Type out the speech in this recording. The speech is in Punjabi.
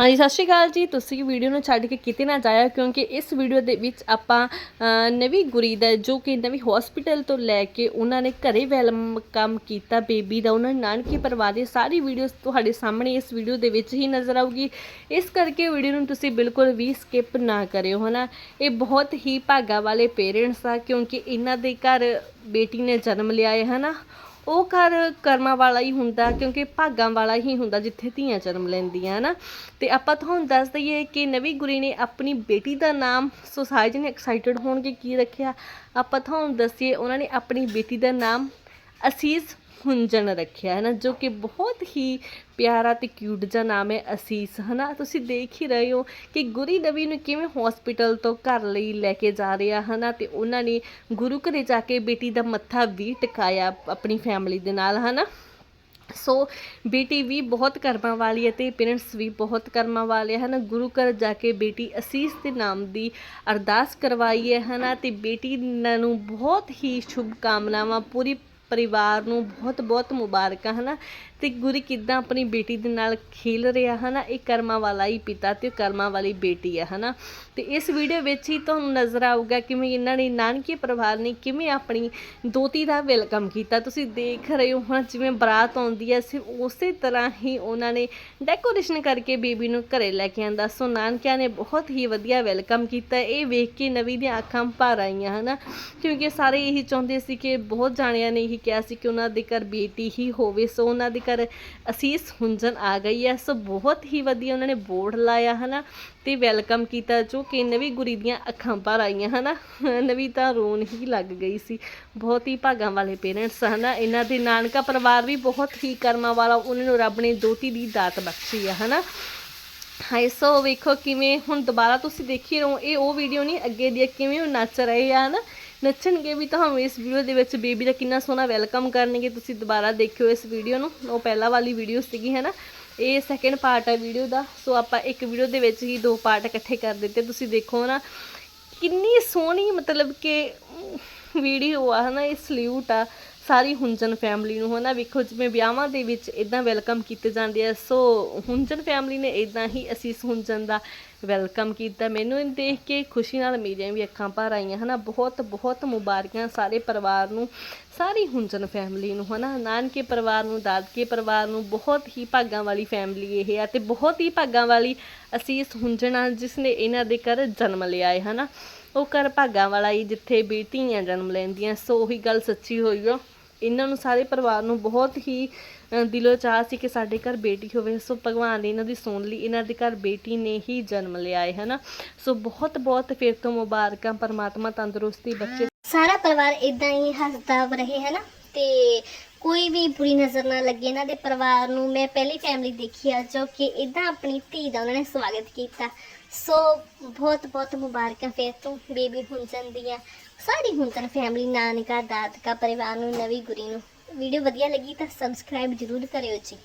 ਹਾਂਜੀ, ਸਤਿ ਸ਼੍ਰੀ ਅਕਾਲ ਜੀ। ਤੁਸੀਂ ਵੀਡੀਓ ਨੂੰ ਛੱਡ ਕੇ ਕਿਤੇ ਨਾ ਜਾਇਆ ਕਿਉਂਕਿ ਇਸ ਵੀਡੀਓ ਦੇ ਵਿੱਚ ਆਪਾਂ ਨਵੀਂ ਗੁਰੀ ਦਾ, ਜੋ ਕਿ ਨਵੀਂ ਹਸਪੀਟਲ ਤੋਂ ਲੈ ਕੇ ਉਹਨਾਂ ਨੇ ਘਰੇ ਕੰਮ ਕੀਤਾ, ਬੇਬੀ ਦਾ, ਉਹਨਾਂ ਨਾਨਕੀ ਪਰਿਵਾਰ ਦੀ ਸਾਰੀ ਵੀਡੀਓਜ਼ ਤੁਹਾਡੇ ਸਾਹਮਣੇ ਇਸ ਵੀਡੀਓ ਦੇ ਵਿੱਚ ਹੀ ਨਜ਼ਰ ਆਊਗੀ। ਇਸ ਕਰਕੇ ਵੀਡੀਓ ਨੂੰ ਤੁਸੀਂ ਬਿਲਕੁਲ ਵੀ ਸਕਿਪ ਨਾ ਕਰਿਓ, ਹਨਾ? ਇਹ ਬਹੁਤ ਹੀ ਭਾਗਾ ਵਾਲੇ ਪੇਰੈਂਟਸ ਆ, ਕਿਉਂਕਿ ਇਹਨਾਂ ਦੇ ਘਰ ਬੇਟੀ ਨੇ ਜਨਮ ਲਿਆ ਹੈ, ਹਨਾ? ਉਹ ਘਰ ਕਰਮਾਂ ਵਾਲਾ ਹੀ ਹੁੰਦਾ, ਕਿਉਂਕਿ ਭਾਗਾਂ ਵਾਲਾ ਹੀ ਹੁੰਦਾ ਜਿੱਥੇ ਧੀਆਂ ਜਨਮ ਲੈਂਦੀਆਂ, ਹਨਾ? ਤੇ ਆਪਾਂ ਤੁਹਾਨੂੰ ਦੱਸ ਦਈਏ ਕਿ ਨਵੀਂ ਗੁਰੀ ਨੇ ਆਪਣੀ ਬੇਟੀ ਦਾ ਨਾਮ ਸੋਸਾਇਟੀ ਨੇ ਐਕਸਾਈਟਡ ਹੋਣਗੇ, ਕੀ ਰੱਖਿਆ? ਆਪਾਂ ਤੁਹਾਨੂੰ ਦੱਸੀਏ, ਉਹਨਾਂ ਨੇ ਆਪਣੀ ਬੇਟੀ ਦਾ ਨਾਮ ਅਸੀਸ ਹੁੰਜਣ ਰੱਖਿਆ ਹੈ ਨਾ, ਜੋ ਕਿ ਬਹੁਤ ਹੀ ਪਿਆਰਾ ਤੇ ਕਿਊਟ ਜਿਹਾ ਨਾਮ ਹੈ ਅਸੀਸ ਹੈ ਨਾ ਤੁਸੀਂ ਦੇਖ ਹੀ ਰਹੇ ਹੋ ਕਿ ਗੁਰੀ ਨਵੀ ਨੂੰ ਕਿਵੇਂ ਹਸਪੀਟਲ ਤੋਂ ਘਰ ਲਈ ਲੈ ਕੇ ਜਾ ਰਿਹਾ ਹੈ ਨਾ ਤੇ ਉਹਨਾਂ ਨੇ ਗੁਰੂ ਘਰੇ ਜਾ ਕੇ ਬੇਟੀ ਦਾ ਮੱਥਾ ਵੀ ਟਿਕਾਇਆ ਆਪਣੀ ਫੈਮਿਲੀ ਦੇ ਨਾਲ ਹੈ ਨਾ ਸੋ ਬੇਟੀ ਵੀ ਬਹੁਤ ਕਰਮਾਂ ਵਾਲੀ ਹੈ ਤੇ ਪੇਰੈਂਟਸ ਵੀ ਬਹੁਤ ਕਰਮਾਂ ਵਾਲੇ, ਹਨ? ਗੁਰੂ ਘਰ ਜਾ ਕੇ ਬੇਟੀ ਅਸੀਸ ਦੇ ਨਾਮ ਦੀ ਅਰਦਾਸ ਕਰਵਾਈ ਹੈ, ਹਨਾ? ਤੇ ਬੇਟੀ ਨੂੰ ਬਹੁਤ ਹੀ ਸ਼ੁਭ ਕਾਮਨਾਵਾਂ ਪੂਰੀ ਪਰਿਵਾਰ ਨੂੰ ਬਹੁਤ ਬਹੁਤ ਮੁਬਾਰਕਾਂ, ਹਨਾ? ਤੇ ਗੁਰੂ ਕਿਦਾਂ ਆਪਣੀ ਬੇਟੀ ਦੇ ਨਾਲ ਖੇਲ ਰਿਹਾ, ਹਨਾ? ਇਹ ਕਰਮਾਂ ਵਾਲਾ ਹੀ ਪਿਤਾ ਤੇ ਕਰਮਾਂ ਵਾਲੀ ਬੇਟੀ ਹੈ ਹਨਾ? ਤੇ ਇਸ ਵੀਡੀਓ ਵਿੱਚ ਹੀ ਤੁਹਾਨੂੰ ਨਜ਼ਰ ਆਊਗਾ ਕਿਵੇਂ ਇਹਨਾਂ ਨੇ ਨਾਨਕੇ ਪਰਿਵਾਰ ਨੇ ਕਿਵੇਂ ਆਪਣੀ ਦੋਤੀ ਦਾ ਵੈਲਕਮ ਕੀਤਾ। ਤੁਸੀਂ ਦੇਖ ਰਹੇ ਹੋ ਹੁਣ ਜਿਵੇਂ ਬਰਾਤ ਆਉਂਦੀ ਹੈ ਸਿਰਫ ਉਸੇ ਤਰ੍ਹਾਂ ਹੀ ਉਹਨਾਂ ਨੇ ਡੈਕੋਰੇਸ਼ਨ ਕਰਕੇ ਬੇਬੀ ਨੂੰ ਘਰੇ ਲੈ ਕੇ ਆਂਦਾ। ਸੋ ਨਾਨਕਿਆਂ ਨੇ ਬਹੁਤ ਹੀ ਵਧੀਆ ਵੈਲਕਮ ਕੀਤਾ। ਇਹ ਵੇਖ ਕੇ ਨਵੀਂ ਦੀਆਂ ਅੱਖਾਂ ਭਰ ਆਈਆਂ, ਹਨਾ? ਕਿਉਂਕਿ ਸਾਰੇ ਇਹੀ ਚਾਹੁੰਦੇ ਸੀ ਕਿ ਬਹੁਤ ਜਾਣਿਆਂ ਨੇ ਇਹੀ ਕਿਹਾ ਸੀ ਕਿ ਉਹਨਾਂ ਦੇ ਘਰ ਬੇਟੀ ਹੀ ਹੋਵੇ, ਸੋ ਉਹਨਾਂ ਦੇ ਘਰ ਅਸੀਸ ਹੁੰਜਨ ਆ ਗਈ ਹੈ। ਸੋ ਬਹੁਤ ਹੀ ਵਧੀਆ ਉਹਨਾਂ ਨੇ ਬੋਰਡ ਲਾਇਆ, ਹਨਾ, ਤੇ ਵੈਲਕਮ ਕੀਤਾ, ਜੋ ਕਿ ਨਵੀਂ ਗੁਰੀ ਦੀਆਂ ਅੱਖਾਂ ਭਰ ਆਈਆਂ, ਹਨਾ। ਨਵੀਂ ਤਾਂ ਰੋਣ ਹੀ ਲੱਗ ਗਈ ਸੀ। ਬਹੁਤ ਹੀ ਭਾਗਾਂ ਵਾਲੇ ਪੇਰੈਂਟਸ ਹਨਾ। ਇਹਨਾਂ ਦੇ ਨਾਨਕਾ ਪਰਿਵਾਰ ਵੀ ਬਹੁਤ ਹੀ ਕਰਮਾਂ ਵਾਲਾ, ਉਹਨਾਂ ਨੂੰ ਰੱਬ ਨੇ ਦੋਤੀ ਦੀ ਦਾਤ ਬਖਸ਼ੀ ਆ ਹਨਾ। ਹਾਏ ਸੋ ਵੇਖੋ ਕਿਵੇਂ ਹੁਣ ਦੁਬਾਰਾ ਤੁਸੀਂ ਦੇਖੀ ਰਹੋ, ਇਹ ਉਹ ਵੀਡੀਓ ਨਹੀਂ, ਅੱਗੇ ਦੀ ਕਿਵੇਂ ਉਹ ਨੱਚ ਰਹੇ ਆ ਨਾ ਨੱਚਣਗੇ ਵੀ ਤੁਹਾਨੂੰ ਇਸ ਵੀਡੀਓ ਦੇ ਵਿੱਚ ਬੇਬੀ ਦਾ ਕਿੰਨਾ ਸੋਹਣਾ ਵੈਲਕਮ ਕਰਨਗੇ, ਤੁਸੀਂ ਦੁਬਾਰਾ ਦੇਖਿਓ ਇਸ ਵੀਡੀਓ ਨੂੰ। ਉਹ ਪਹਿਲਾਂ ਵਾਲੀ ਵੀਡੀਓ ਸੀਗੀ, ਹੈ ਨਾ? ਇਹ ਸੈਕੰਡ ਪਾਰਟ ਹੈ ਵੀਡੀਓ ਦਾ। ਸੋ ਆਪਾਂ ਇੱਕ ਵੀਡੀਓ ਦੇ ਵਿੱਚ ਹੀ ਦੋ ਪਾਰਟ ਇਕੱਠੇ ਕਰ ਦਿੱਤੇ, ਤੁਸੀਂ ਦੇਖੋ ਨਾ। ਕਿੰਨੀ ਸੋਹਣੀ ਮਤਲਬ ਕਿ ਵੀਡੀਓ ਆ ਹਨਾ ਇਹ ਸਲੂਟ ਆ। ਸਾਰੀ ਹੁੰਜਨ ਫੈਮਿਲੀ ਨੂੰ, ਹਨਾ? ਵੇਖੋ, ਜਿਵੇਂ ਵਿਆਹਾਂ ਦੇ ਵਿੱਚ ਇਦਾਂ ਵੈਲਕਮ ਕੀਤੇ ਜਾਂਦੇ ਆ ਸੋ ਹੁੰਜਨ ਫੈਮਿਲੀ ਨੇ ਇਦਾਂ ਹੀ ਅਸੀਸ ਹੁੰਜਨ ਦਾ ਵੈਲਕਮ ਕੀਤਾ। ਮੈਨੂੰ ਇਹ ਦੇਖ ਕੇ ਖੁਸ਼ੀ ਨਾਲ ਮੇਰੀਆਂ ਵੀ ਅੱਖਾਂ ਭਰ ਆਈਆਂ, ਹਨਾ? ਬਹੁਤ ਬਹੁਤ ਮੁਬਾਰਕਾਂ ਸਾਰੇ ਪਰਿਵਾਰ ਨੂੰ, ਸਾਰੀ ਹੁੰਜਨ ਫੈਮਿਲੀ ਨੂੰ, ਹਨਾ? ਨਾਨਕੇ ਪਰਿਵਾਰ ਨੂੰ, ਦਾਦਕੇ ਪਰਿਵਾਰ ਨੂੰ, ਬਹੁਤ ਹੀ ਭਾਗਾਂ ਵਾਲੀ ਫੈਮਿਲੀ ਇਹ ਆ ਤੇ ਬਹੁਤ ਹੀ ਭਾਗਾਂ ਵਾਲੀ ਅਸੀਸ ਹੁੰਜਣਾ ਜਿਸ ਨੇ ਇਹਨਾਂ ਦੇ ਘਰ ਜਨਮ ਲਿਆ ਹੈ, ਹਨਾ? ਉਹ ਘਰ ਭਾਗਾਂ ਵਾਲਾ ਹੀ ਜਿੱਥੇ ਬੇਟੀਆਂ ਜਨਮ ਲੈਂਦੀਆਂ, ਸੋ ਉਹੀ ਗੱਲ ਸੱਚੀ ਹੋਈ ਆ। ਇਹਨਾਂ ਨੂੰ ਸਾਰੇ ਪਰਿਵਾਰ ਨੂੰ ਬਹੁਤ ਹੀ ਦਿਲੋਂ ਚਾਹ ਸੀ ਕਿ ਸਾਡੇ ਘਰ ਬੇਟੀ ਹੋਵੇ। ਸੋ ਭਗਵਾਨ ਨੇ ਇਹਨਾਂ ਦੀ ਸੁਣ ਲਈ, ਇਹਨਾਂ ਦੇ ਘਰ ਬੇਟੀ ਨੇ ਹੀ ਜਨਮ ਲਿਆ ਹੈ, ਹਨਾ? ਸੋ ਬਹੁਤ ਬਹੁਤ ਫਿਰ ਤੋਂ ਮੁਬਾਰਕਾਂ, ਪਰਮਾਤਮਾ ਤੰਦਰੁਸਤੀ ਬੱਚੇ ਸਾਰਾ ਪਰਿਵਾਰ ਇਦਾਂ ਹੀ ਹੱਸਦਾ ਰਹੇ ਹੈ ਨਾ ਤੇ ਕੋਈ ਵੀ ਬੁਰੀ ਨਜ਼ਰ ਨਾ ਲੱਗੇ ਇਹਨਾਂ ਦੇ ਪਰਿਵਾਰ ਨੂੰ। ਮੈਂ ਪਹਿਲੀ ਫੈਮਿਲੀ ਦੇਖੀ ਆ ਜੋ ਕਿ ਇਦਾਂ ਆਪਣੀ ਧੀ ਦਾ ਉਹਨਾਂ ਨੇ ਸਵਾਗਤ ਕੀਤਾ। ਸੋ ਬਹੁਤ ਬਹੁਤ ਮੁਬਾਰਕਾਂ ਫਿਰ ਤੋਂ ਬੇਬੀ ਹੁੰਜਨ ਦੀਆਂ। ਸਾਰੀ ਹੁੰਜਨ ਫੈਮਿਲੀ ਨਾਨਕਾ, ਦਾਦਕਾ, ਪਰਿਵਾਰ ਨੂੰ, ਨਵੀਂ ਗੁਰੀ ਨੂੰ। ਵੀਡੀਓ ਵਧੀਆ ਲੱਗੀ ਤਾਂ ਸਬਸਕ੍ਰਾਈਬ ਜ਼ਰੂਰ ਕਰਿਓ ਜੀ।